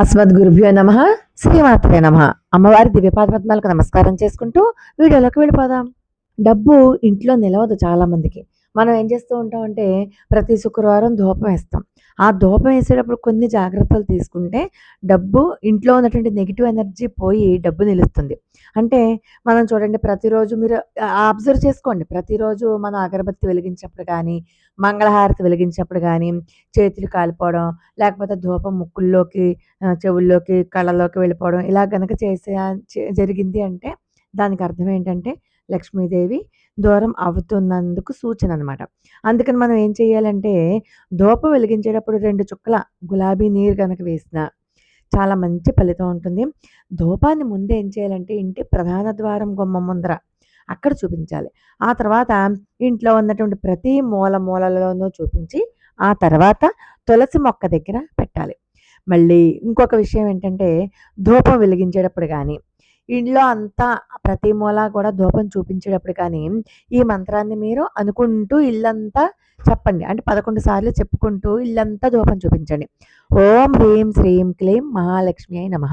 అస్మద్ గురుభ్యో నమ శ్రీమాత్రే నమ. అమ్మవారి దివ్యపాదపద్మాలకు నమస్కారం చేసుకుంటూ వీడియోలోకి వెళ్ళిపోదాం. డబ్బు ఇంట్లో నిలవదు చాలా మందికి మనం ఏం చేస్తూ ఉంటాం అంటే ప్రతి శుక్రవారం ధూపం వేస్తాం. ఆ ధూపం వేసేటప్పుడు కొన్ని జాగ్రత్తలు తీసుకుంటే డబ్బు ఇంట్లో ఉన్నటువంటి నెగిటివ్ ఎనర్జీ పోయి డబ్బు నిలుస్తుంది. అంటే మనం చూడండి ప్రతిరోజు మీరు అబ్జర్వ్ చేసుకోండి. ప్రతిరోజు మనం అగరబత్తి వెలిగించినప్పుడు కానీ మంగళహారతి వెలిగించినప్పుడు కానీ చేతులు కాలిపోవడం లేకపోతే ధూపం ముక్కుల్లోకి చెవుల్లోకి కళ్ళలోకి వెళ్ళిపోవడం ఇలా గనక చేసే జరిగింది అంటే దానికి అర్థం ఏంటంటే లక్ష్మీదేవి దూరం అవుతున్నందుకు సూచన అనమాట అందుకని మనం ఏం చేయాలంటే దోప వెలిగించేటప్పుడు రెండు చుక్కల గులాబీ నీరు కనుక వేసిన చాలా మంచి ఫలితం ఉంటుంది. ధూపాన్ని ముందే ఏం చేయాలంటే ఇంటి ప్రధాన ద్వారం గుమ్మ ముందర అక్కడ చూపించాలి. ఆ తర్వాత ఇంట్లో ఉన్నటువంటి ప్రతి మూల మూలలోనూ చూపించి ఆ తర్వాత తులసి మొక్క దగ్గర పెట్టాలి. మళ్ళీ ఇంకొక విషయం ఏంటంటే ధూపం వెలిగించేటప్పుడు కానీ ఇంట్లో అంతా ప్రతి మూల కూడా ధూపం చూపించేటప్పుడు కానీ ఈ మంత్రాన్ని మీరు అనుకుంటూ ఇల్లంతా చెప్పండి. అంటే పదకొండు సార్లు చెప్పుకుంటూ ఇల్లంతా ధూపం చూపించండి. ఓం హ్రీం శ్రీం క్లీం మహాలక్ష్మి అయి నమ.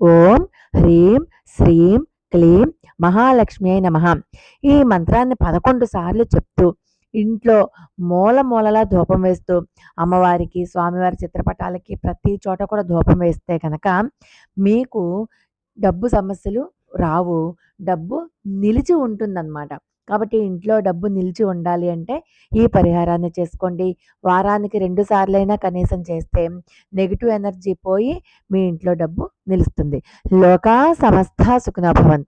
ఓం హ్రీం శ్రీం క్లీం మహాలక్ష్మి అయి నమ. ఈ మంత్రాన్ని పదకొండు సార్లు చెప్తూ ఇంట్లో మూల మూలలా ధూపం వేస్తూ అమ్మవారికి స్వామివారి చిత్రపటాలకి ప్రతి చోట కూడా ధూపం వేస్తే కనుక మీకు డబ్బు సమస్యలు రావు. డబ్బు నిలిచి ఉంటుందన్నమాట. కాబట్టి ఇంట్లో డబ్బు నిలిచి ఉండాలి అంటే ఈ పరిహారాన్ని చేసుకోండి. వారానికి రెండు సార్లైనా కనీసం చేస్తే నెగిటివ్ ఎనర్జీ పోయి మీ ఇంట్లో డబ్బు నిలుస్తుంది. లోకా సమస్త సుఖనోభవంతు